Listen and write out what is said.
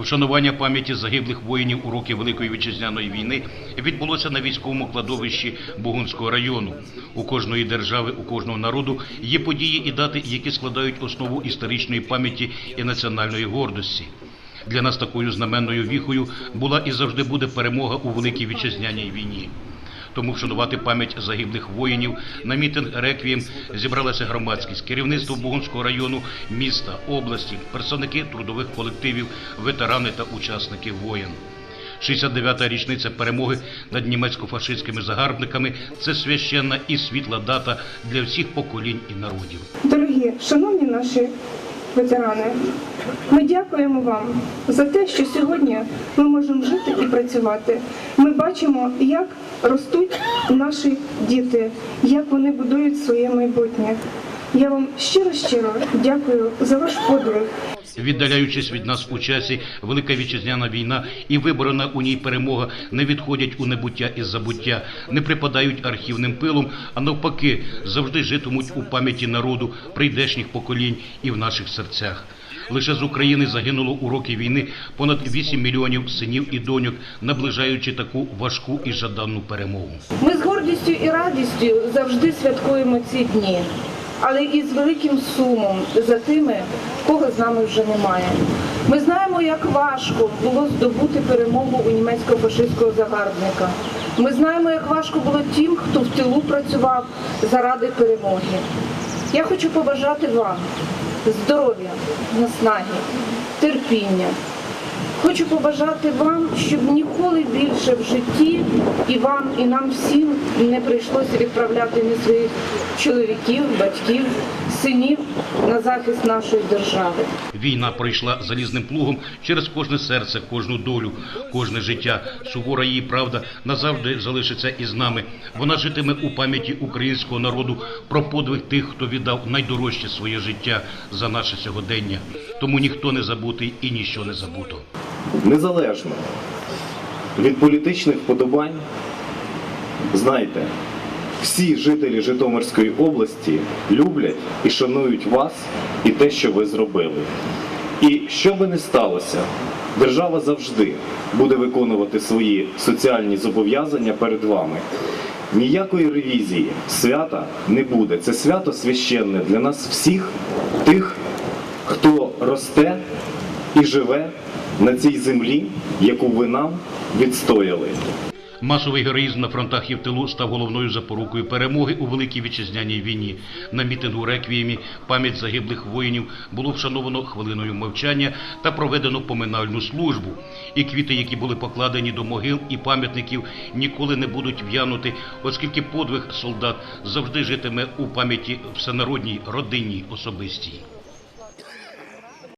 Вшанування пам'яті загиблих воїнів у роки Великої вітчизняної війни відбулося на військовому кладовищі Бугунського району. У кожної держави, у кожного народу є події і дати, які складають основу історичної пам'яті і національної гордості. Для нас такою знаменною віхою була і завжди буде перемога у Великій вітчизняній війні. Тому вшанувати пам'ять загиблих воїнів на мітинг реквієм зібралася громадськість, керівництво Бугунського району, міста, області, представники трудових колективів, ветерани та учасники воєн. 69-та річниця перемоги над німецько-фашистськими загарбниками це священна і світла дата для всіх поколінь і народів. Дорогі, шановні наші ветерани, ми дякуємо вам за те, що сьогодні ми можемо жити і працювати. Ми бачимо, як ростуть наші діти, як вони будують своє майбутнє. Я вам щиро-щиро дякую за ваш подвиг. Віддаляючись від нас у часі, Велика Вітчизняна війна і виборена у ній перемога не відходять у небуття і забуття, не припадають архівним пилом, а навпаки, завжди житимуть у пам'яті народу, прийдешніх поколінь і в наших серцях. Лише з України загинуло у роки війни понад 8 мільйонів синів і доньок, наближаючи таку важку і жаданну перемогу. Ми з гордістю і радістю завжди святкуємо ці дні, але і з великим сумом за тими, кого з нами вже немає. Ми знаємо, як важко було здобути перемогу у німецько-фашистського загарбника. Ми знаємо, як важко було тим, хто в тилу працював заради перемоги. Я хочу побажати вам здоров'я, наснаги, терпіння. Хочу побажати вам, щоб ніколи більше в житті і вам, і нам всім не прийшлося відправляти ні своїх чоловіків, батьків, синів на захист нашої держави. Війна пройшла залізним плугом через кожне серце, кожну долю, кожне життя. Сувора її правда назавжди залишиться із нами. Вона житиме у пам'яті українського народу про подвиг тих, хто віддав найдорожче своє життя за наше сьогодення. Тому ніхто не забутий і ніщо не забуто. Незалежно від політичних вподобань, знайте, всі жителі Житомирської області люблять і шанують вас і те, що ви зробили. І що би не сталося, держава завжди буде виконувати свої соціальні зобов'язання перед вами. Ніякої ревізії свята не буде. Це свято священне для нас всіх, тих, хто росте і живе на цій землі, яку ви нам відстояли. Масовий героїзм на фронтах і в тилу став головною запорукою перемоги у Великій Вітчизняній війні. На мітингу реквіємі пам'ять загиблих воїнів було вшановано хвилиною мовчання та проведено поминальну службу. І квіти, які були покладені до могил і пам'ятників, ніколи не будуть в'янути, оскільки подвиг солдат завжди житиме у пам'яті всенародній родинній особистій.